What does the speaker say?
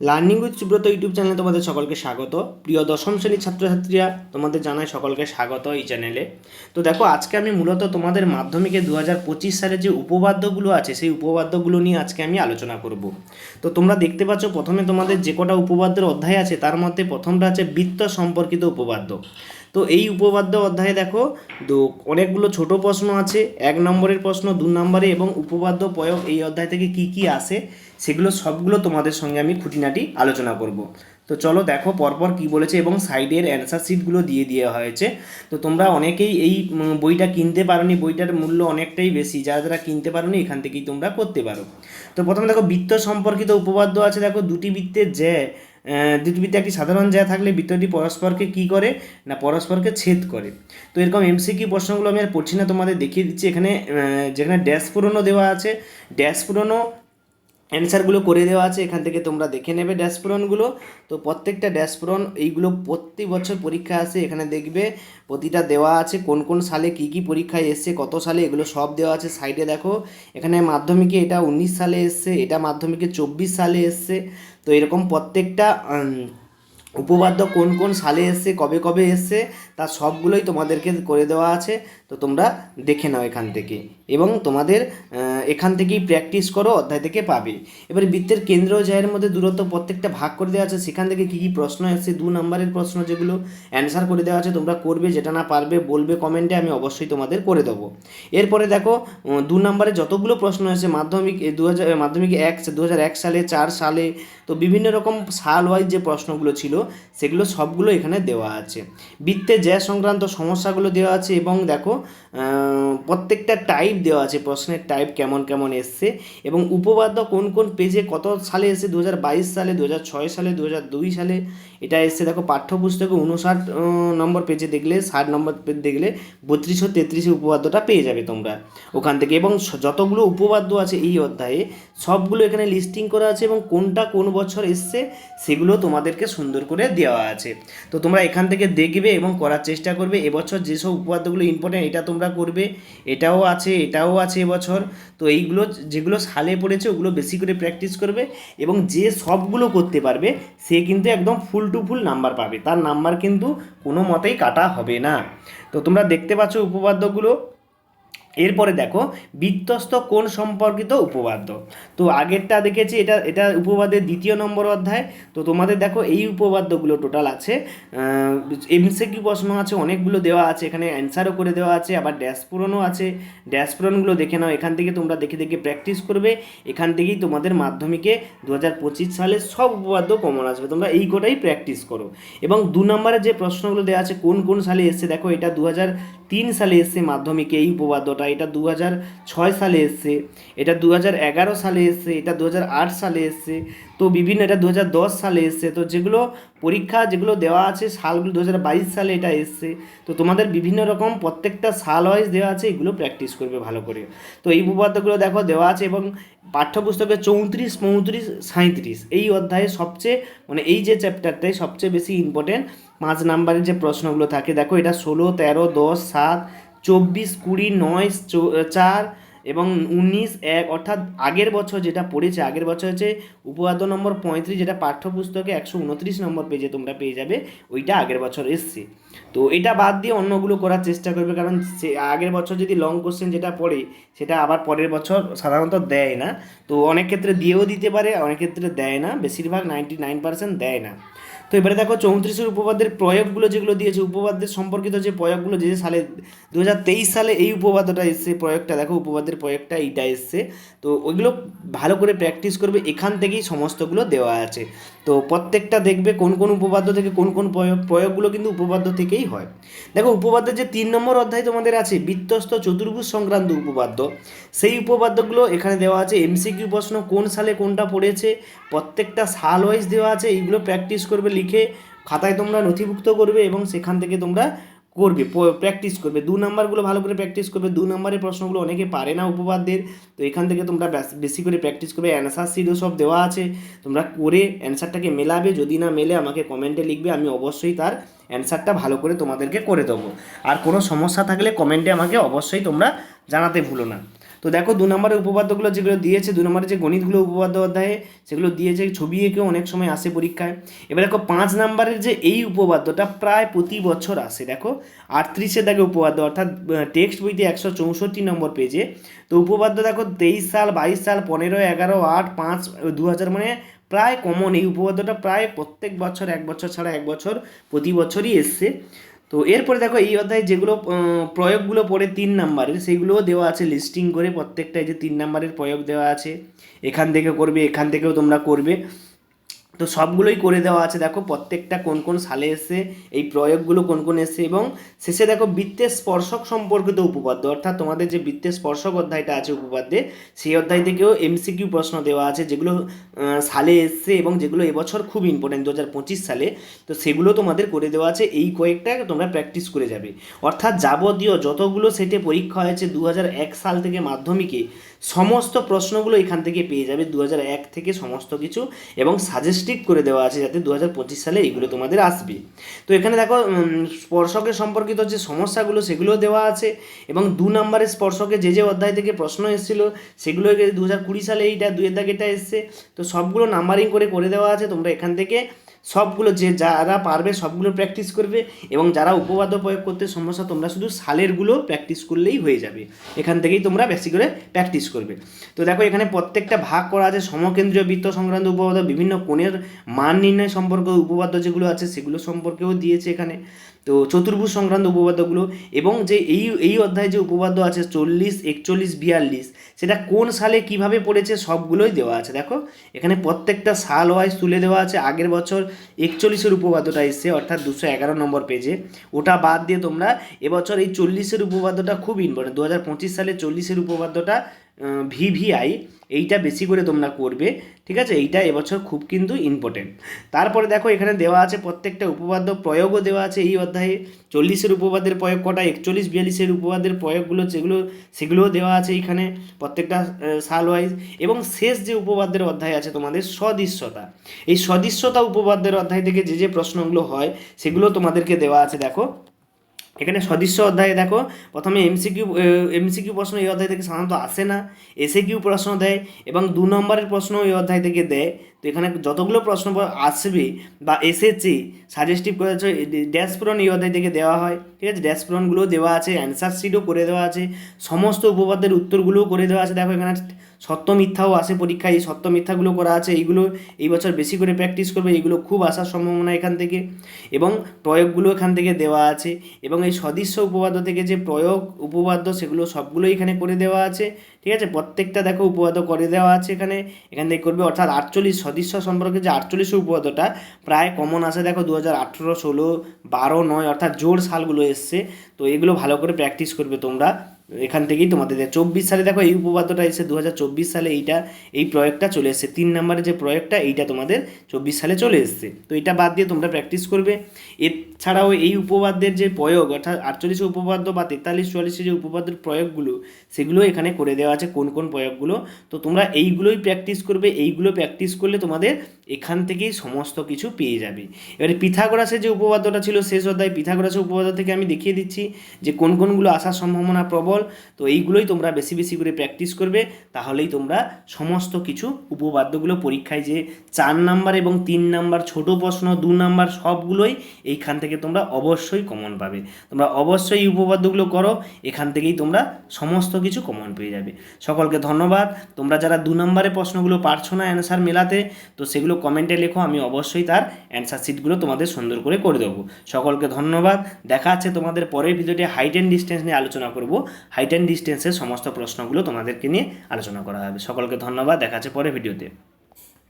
Learning with Subrata YouTube চ্যানেলে তোমাদের সকলকে স্বাগত। প্রিয় দশম শ্রেণির ছাত্রছাত্রীরা, তোমাদের জানাই সকলকে স্বাগত এই চ্যানেলে। তো দেখো, আজকে আমি মূলত তোমাদের মাধ্যমিকে দু হাজার পঁচিশ সালে যে উপবাদ্যগুলো আছে, সেই উপবাদ্যগুলো নিয়ে আজকে আমি আলোচনা করব। তো তোমরা দেখতে পাচ্ছ, প্রথমে তোমাদের যে কটা উপবাদ্যের অধ্যায় আছে, তার মধ্যে প্রথমটা আছে বৃত্ত সম্পর্কিত উপবাদ্য তো এই উপবাদ্য অধ্যায়ে দেখো তো অনেকগুলো ছোট প্রশ্ন আছে, এক নম্বরের প্রশ্ন, দু নম্বরে এবং উপবাদ্য প্রয়োগ এই অধ্যায় থেকে কি কি আসে, সেগুলো সবগুলো তোমাদের সঙ্গে আমি খুঁটিনাটি আলোচনা করব। তো চলো দেখো পরপর কি বলেছে এবং সাইডের অ্যান্সার শিটগুলো দিয়ে দেওয়া হয়েছে। তো তোমরা অনেকেই এই বইটা কিনতে পারোনি, বইটার মূল্য অনেকটাই বেশি, যারা যারা কিনতে পারোনি এখান থেকেই তোমরা করতে পারো। তো প্রথমে দেখো, বৃত্ত সম্পর্কিত উপবাদ্য আছে, দেখো দুটি বৃত্তের যে বৃত্তে একটি সাধারণ জায়গা থাকলে বৃত্তটি পরস্পরকে কি করে? না, পরস্পরকে ছেদ করে। তো এরকম এমসিকিউ প্রশ্নগুলো আমি আর পড়ছি না, তোমাদের দেখিয়ে দিচ্ছি। এখানে যেখানে ড্যাশ পুরনো দেওয়া আছে ড্যাশ পূরণও অ্যান্সারগুলো করে দেওয়া আছে এখান থেকে তোমরা দেখে নেবে ড্যাশ পূরণগুলো তো প্রত্যেকটা ড্যাশ পূরণ এইগুলো প্রতি বছর পরীক্ষা আসে এখানে দেখবে প্রতিটা দেওয়া আছে কোন কোন সালে কি কি পরীক্ষায় এসছে কত সালে এগুলো সব দেওয়া আছে সাইডে দেখো। এখানে মাধ্যমিকে এটা উনিশ সালে এসছে এটা মাধ্যমিকে চব্বিশ সালে এসছে। তো এরকম প্রত্যেকটা উম, উপবাদ্য কোন কোন সালে এসছে কবে কবে এসছে তার সবগুলোই তোমাদেরকে করে দেওয়া আছে। তো তোমরা দেখে নাও এখান থেকে। এবং তোমাদের এখান থেকেই প্র্যাকটিস করো, অধ্যায় থেকে পাবে। এবার বৃত্তের কেন্দ্র জায়ের মধ্যে দূরত্ব প্রত্যেকটা ভাগ করে দেওয়া আছে। সেখান থেকে কী কী প্রশ্ন এসছে দু নম্বরের প্রশ্ন যেগুলো অ্যান্সার করে দেওয়া আছে, তোমরা করবে, যেটা না পারবে বলবে কমেন্টে আমি অবশ্যই তোমাদের করে দেবো। এরপরে দেখো দু নম্বরে যতগুলো প্রশ্ন এসেছে মাধ্যমিক দু হাজার, মাধ্যমিক এক, দু হাজার এক সালে, চার সালে, তো বিভিন্ন রকম সাল ওয়াইজ যে প্রশ্নগুলো ছিল, সেগুলো সবগুলো এখানে দেওয়া আছে। বৃত্তে জ্যা সংক্রান্ত সমস্যাগুলো দেওয়া আছে এবং দেখো প্রত্যেকটা টাইপ দেওয়া আছে, প্রশ্নের টাইপ কেমন কেমন এসছে এবং উপবাদ্য কোন কোন পেজে কত সালে এসছে দু সালে দু হাজার ছয় সালে দু হাজার দুই সালে, এটা এসছে দেখো পাঠ্যপুস্তকে উনষাট নম্বর পেজে দেখলে, ষাট নম্বর পেজ দেখলে বত্রিশশো তেত্রিশে উপবাদ্যটা পেয়ে যাবে তোমরা। ওখান থেকে এবং যতগুলো উপবাদ্য আছে এই অধ্যায়ে, সবগুলো এখানে লিস্টিং করা আছে এবং কোনটা কোন বছর এসছে, সেগুলো তোমাদেরকে সুন্দর করে দেওয়া আছে। তো তোমরা এখান থেকে দেখবে এবং করার চেষ্টা করবে। এবছর যেসব উপপাদ্যগুলো ইম্পর্টেন্ট এটা তোমরা করবে। এটাও আছে এটাও আছে এবছর। তো এইগুলো, যেগুলো সালে পড়েছে, ওগুলো বেশি করে প্র্যাকটিস করবে এবং যে সবগুলো করতে পারবে, সে কিন্তু একদম ফুল টু ফুল নাম্বার পাবে। তার নাম্বার কিন্তু কোনো মতেই কাটা হবে না। তো তোমরা দেখতে পাচ্ছ উপপাদ্যগুলো। এরপরে দেখো বিত্তস্ত কোন সম্পর্কিত উপবাদ্য তো আগেরটা দেখেছি, এটা এটা উপবাদ্যের দ্বিতীয় নম্বর অধ্যায়। তো তোমাদের দেখো, এই উপবাদ্যগুলো টোটাল আছে। এমসিকিউ প্রশ্ন আছে, অনেকগুলো দেওয়া আছে, এখানে অ্যান্সারও করে দেওয়া আছে, আবার ড্যাশ পূরণও আছে। ড্যাশ পূরণগুলো দেখে নাও, এখান থেকে তোমরা দেখে দেখে প্র্যাকটিস করবে। এখান থেকেই তোমাদের মাধ্যমিকে দু হাজার পঁচিশ সালে সব উপবাদ্য কমন আসবে। তোমরা এই কোটাই প্র্যাকটিস করো। এবং দু নম্বরে যে প্রশ্নগুলো দেওয়া আছে, কোন কোন সালে এসছে, দেখো, এটা দু হাজার তিন সালে এসছে মাধ্যমিকে এই উপবাদ্যটা, এটা দু ছয় সালে এসছে, এটা দু এগারো সালে এসছে, এটা দু হাজার আট সালে এসছে, তো বিভিন্ন, এটা দু হাজার দশ সালে এসছে, তো যেগুলো পরীক্ষা যেগুলো দেওয়া আছে, সালগুলো দু হাজার বাইশ সালে এটা এসছে। তো তোমাদের বিভিন্ন রকম প্রত্যেকটা সাল ওয়াইজ দেওয়া আছে, এগুলো প্র্যাকটিস করবে ভালো করে। তো এই উপপাদ্যগুলো দেখো, দেওয়া আছে এবং পাঠ্যপুস্তকে চৌত্রিশ, পঁয়ত্রিশ সাঁত্রিশ এই অধ্যায়ে সবচেয়ে মানে এই যে চ্যাপ্টারটাই সবচেয়ে বেশি ইম্পর্টেন্ট পাঁচ নাম্বারের যে প্রশ্নগুলো থাকে। দেখো, এটা ষোলো, তেরো, দশ, সাত, চব্বিশ, কুড়ি, নয় চার এবং উনিশ এক, অর্থাৎ আগের বছর যেটা পড়েছে, আগের বছর হচ্ছে উপপাদ্য নম্বর পঁয়ত্রিশ, যেটা পাঠ্যপুস্তকে একশো উনত্রিশ নম্বর পেজে তোমরা পেয়ে যাবে, ওইটা আগের বছর এসছে। তো এটা বাদ দিয়ে অন্যগুলো করার চেষ্টা করবে, কারণ সে আগের বছর যদি লং কোশ্চেন যেটা পড়ে, সেটা আবার পরের বছর সাধারণত দেয় না। তো অনেক ক্ষেত্রে দিয়েও দিতে পারে, অনেক ক্ষেত্রে দেয় না, বেশিরভাগ নাইনটি নাইন পার্সেন্ট দেয় না। তো এবারে দেখো চৌত্রিশের উপপাদ্যের প্রয়োগগুলো যেগুলো দিয়েছে, উপপাদ্যের সম্পর্কিত যে প্রয়োগগুলো যে সালে দু হাজার তেইশ সালে এই উপপাদ্যটা এসছে, প্রয়োগটা দেখো উপপাদ্যের প্রয়োগটা এইটা এসছে। তো ওইগুলো ভালো করে প্র্যাকটিস করবে, এখান থেকেই সমস্তগুলো দেওয়া আছে। তো প্রত্যেকটা দেখবে কোন কোন উপপাদ্য থেকে কোন কোন প্রয়োগ, প্রয়োগগুলো কিন্তু উপপাদ্য থেকেই হয়। দেখো উপপাদ্যের যে তিন নম্বর অধ্যায় তোমাদের আছে বৃত্তস্ত চতুর্ভুজ সংক্রান্ত উপপাদ্য। সেই উপপাদ্যগুলো এখানে দেওয়া আছে এমসিকিউ প্রশ্ন কোন সালে কোনটা পড়েছে, প্রত্যেকটা সাল ওয়াইজ দেওয়া আছে, এইগুলো প্র্যাকটিস করবে লিখে খাতায় তোমরা নথিভুক্ত করবে এবং সেখান থেকে তোমরা করবে প্র্যাকটিস করবে। দু নাম্বারগুলো ভালো করে প্র্যাকটিস করবে। দু নম্বরের প্রশ্নগুলো অনেকে পারে না উপপাদ্যের। তো এখান থেকে তোমরা বেশি করে প্র্যাকটিস করবে। অ্যান্সার শিটও সব দেওয়া আছে। তোমরা করে অ্যান্সারটাকে মেলাবে। যদি না মেলে, আমাকে কমেন্টে লিখবে। আমি অবশ্যই তার অ্যান্সারটা ভালো করে তোমাদেরকে করে দেবো। আর কোনো সমস্যা থাকলে কমেন্টে আমাকে অবশ্যই তোমরা জানাতে ভুলো না। তো দেখো দু নম্বরের উপপাদ্যগুলো যেগুলো দিয়েছে, দু নম্বরের যে গণিতগুলো উপপাদ্য অধ্যায়ে সেগুলো দিয়েছে ছবি এঁকেও অনেক সময় আসে পরীক্ষায়। এবার দেখো পাঁচ নম্বরের যে এই উপপাদ্যটা প্রায় প্রতি বছর আসে, দেখো। আটত্রিশে দেখে উপপাদ্য, অর্থাৎ টেক্সট বইতে একশো চৌষট্টি নম্বর পেজে। তো উপপাদ্য দেখো তেইশ সাল, বাইশ সাল, পনেরো, এগারো, আট, পাঁচ, দু হাজার মানে প্রায় কমন এই উপপাদ্যটা প্রায় প্রত্যেক বছর, এক বছর ছাড়া এক বছর প্রতি বছরই এসছে। তো এরপরে দেখো এই অধ্যায়ে যেগুলো প্রয়োগগুলো পড়ে তিন নাম্বারের সেইগুলোও দেওয়া আছে লিস্টিং করে প্রত্যেকটা যে তিন নাম্বারের প্রয়োগ দেওয়া আছে। এখান থেকে করবে, এখান থেকেও তোমরা করবে। তো সবগুলোই করে দেওয়া আছে। দেখো প্রত্যেকটা কোন কোন সালে এসে এই প্রয়োগগুলো কোন কোন এসে এবং শেষে দেখো বৃত্তের স্পর্শক সম্পর্কিত উপপাদ্য। অর্থাৎ তোমাদের যে বৃত্তের স্পর্শক অধ্যায়টা আছে উপপাদ্যে, সেই অধ্যায় থেকেও এমসিকিউ প্রশ্ন দেওয়া আছে, যেগুলো সালে এসছে এবং যেগুলো এবছর খুব ইম্পর্টেন্ট দু হাজার পঁচিশ সালে। তো সেগুলো তোমাদের করে দেওয়া আছে, এই কয়েকটা তোমরা প্র্যাকটিস করে যাবে। অর্থাৎ যাবতীয় যতগুলো সেটে পরীক্ষা হয়েছে দু সাল থেকে মাধ্যমিকে সমস্ত প্রশ্নগুলো এখান থেকে পেয়ে যাবে দু এক থেকে সমস্ত কিছু এবং সাজেস্টিভ করে দেওয়া আছে যাতে দু হাজার পঁচিশ সালে এগুলো তোমাদের আসবে। তো এখানে দেখো স্পর্শকের সম্পর্কিত যে সমস্যাগুলো সেগুলো দেওয়া আছে এবং দু নম্বরের স্পর্শকে যে যে অধ্যায় থেকে প্রশ্ন এসেছিল সেগুলো দু হাজার কুড়ি সালে এইটা, দুয়ের দাগ এটা এসছে। তো সবগুলো নাম্বারিং করে করে দেওয়া আছে, তোমরা এখান থেকে সবগুলো যে যারা পারবে সবগুলো প্র্যাকটিস করবে এবং যারা উপবাদ্য প্রয়োগ করতে সমস্যা, তোমরা শুধু সালেরগুলো প্র্যাকটিস করলেই হয়ে যাবে। এখান থেকেই তোমরা বেশি করে প্র্যাকটিস করবে। তো দেখো, এখানে প্রত্যেকটা ভাগ করা আছে সমকেন্দ্রীয় বৃত্ত সংক্রান্ত উপপাদ্য বিভিন্ন কোণের মান নির্ণয় সম্পর্কে উপবাদ্য যেগুলো আছে সেগুলো সম্পর্কেও দিয়েছে এখানে। তো চতুর্ভুজ সংক্রান্ত উপপাদ্যগুলো এবং যে এই এই অধ্যায়ে যে উপপাদ্য আছে চল্লিশ, একচল্লিশ, বিয়াল্লিশ, সেটা কোন সালে কীভাবে পড়েছে সবগুলোই দেওয়া আছে। দেখো, এখানে প্রত্যেকটা সাল ওয়াইজ তুলে দেওয়া আছে। আগের বছর একচল্লিশের উপপাদ্যটা এসছে, অর্থাৎ দুশো এগারো নম্বর পেজে। ওটা বাদ দিয়ে তোমরা এবছর এই চল্লিশের উপপাদ্যটা খুব ইম্পর্টেন্ট দু হাজার পঁচিশ সালে চল্লিশের উপপাদ্যটা ভিভিআই, এইটা বেশি করে তোমরা করবে, ঠিক আছে? এইটা এবছর খুব কিন্তু ইম্পর্টেন্ট তারপরে দেখো, এখানে দেওয়া আছে প্রত্যেকটা উপপাদ্য, প্রয়োগও দেওয়া আছে এই অধ্যায়ে। চল্লিশের উপপাদ্যের প্রয়োগ কটা? একচল্লিশ, বিয়াল্লিশের উপপাদ্যের প্রয়োগগুলো যেগুলো, সেগুলোও দেওয়া আছে এইখানে প্রত্যেকটা সাল ওয়াইজ এবং শেষ যে উপপাদ্যের অধ্যায় আছে তোমাদের, সদৃশ্যতা। এই সদৃশ্যতা উপপাদ্যের অধ্যায় থেকে যে যে প্রশ্নগুলো হয়, সেগুলো তোমাদেরকে দেওয়া আছে, দেখো। এখানে সদৃশ্য অধ্যায়ে দেখো, প্রথমে এমসিকিউ এমসিকিউ প্রশ্ন এই অধ্যায় থেকে সাধারণত আসে না এসে কিউ প্রশ্ন দেয় এবং দু নম্বরের প্রশ্ন এই অধ্যায় থেকে দেয়। তো এখানে যতগুলো প্রশ্ন আসবে বা এসেছে সাজেস্টিভ করেছে ড্যাশ পূরণ এই অধ্যায় থেকে দেওয়া হয়, ঠিক আছে? ড্যাশ পূরণগুলো দেওয়া আছে অ্যান্সার শিটও করে দেওয়া আছে, সমস্ত উপপাদ্যের উত্তরগুলোও করে দেওয়া আছে। দেখো এখানে সত্য মিথ্যাও আসে পরীক্ষায়, এই সত্য মিথ্যাগুলো করা আছে, এইগুলো এই বছর বেশি করে প্র্যাকটিস করবে, এইগুলো খুব আসার সম্ভাবনা এখান থেকে। এবং প্রয়োগগুলো এখান থেকে দেওয়া আছে। এবং এই সদৃশ্য উপপাদ্য থেকে যে প্রয়োগ, উপপাদ্য, সেগুলো সবগুলোই এখানে করে দেওয়া আছে। ঠিক আছে? প্রত্যেকটা দেখো উপপাদ্য করে দেওয়া আছে এখানে। এখান থেকে করবে অর্থাৎ আটচল্লিশ সদৃশ্য সম্পর্কে যে আটচল্লিশ উপপাদ্যটা প্রায় কমন আসে, দেখো দু হাজার আঠেরো, ষোলো, বারো, নয়, অর্থাৎ জোর সালগুলো এসছে। তো এগুলো ভালো করে প্র্যাকটিস করবে তোমরা। এখান থেকেই তোমাদের চব্বিশ সালে দেখো এই উপপাদ্যটা এসে দু হাজার চব্বিশ সালে, এইটা, এই প্রয়োগটা চলে এসেছে। তিন নম্বরের যে প্রয়োগটা, এইটা তোমাদের চব্বিশ সালে চলে এসেছে। তো এটা বাদ দিয়ে তোমরা প্র্যাকটিস করবে। এছাড়াও এই উপপাদ্যের যে প্রয়োগ, অর্থাৎ আটচল্লিশ উপপাদ্য বা তেতাল্লিশ, চুয়াল্লিশের যে উপপাদ্যের প্রয়োগগুলো, সেগুলো এখানে করে দেওয়া আছে, কোন কোন প্রয়োগগুলো। তো তোমরা এইগুলোই প্র্যাকটিস করবে। এইগুলো প্র্যাকটিস করলে তোমাদের এখান থেকেই সমস্ত কিছু পেয়ে যাবে। এবারে পিথাগোরাসের যে উপপাদ্যটা ছিল শেষ অধ্যায়, পিথাগোরাসের উপপাদ্য থেকে আমি দেখিয়ে দিচ্ছি যে কোন কোনগুলো আসার সম্ভাবনা প্রবল, তো এইগুলোই তোমরা বেশি বেশি করে প্র্যাকটিস করবে, তাহলেই তোমরা সমস্ত কিছু উপপাদ্যগুলো পরীক্ষায় যে চার নাম্বার এবং তিন নাম্বার, ছোট প্রশ্ন, দু নাম্বার সবগুলোই এইখান থেকে তোমরা অবশ্যই কমন পাবে। তোমরা অবশ্যই উপপাদ্যগুলো করো, এখান থেকেই তোমরা সমস্ত কিছু কমন পেয়ে যাবে। সকলকে ধন্যবাদ। তোমরা যারা দু নম্বরের প্রশ্নগুলো পারছ না অ্যান্সার মেলাতে, তো সেগুলো কমেন্টে লেখো, আমি অবশ্যই তার অ্যান্সার শিটগুলো তোমাদের সুন্দর করে করে দেবো। সকলকে ধন্যবাদ। দেখা আছে তোমাদের পরের ভিডিওটি হাইট অ্যান্ড ডিস্টেন্স নিয়ে আলোচনা করব। হাইট অ্যান্ড ডিস্টেন্সের সমস্ত প্রশ্নগুলো তোমাদেরকে নিয়ে আলোচনা করা হবে। সকলকে ধন্যবাদ। দেখা আছে পরের ভিডিওতে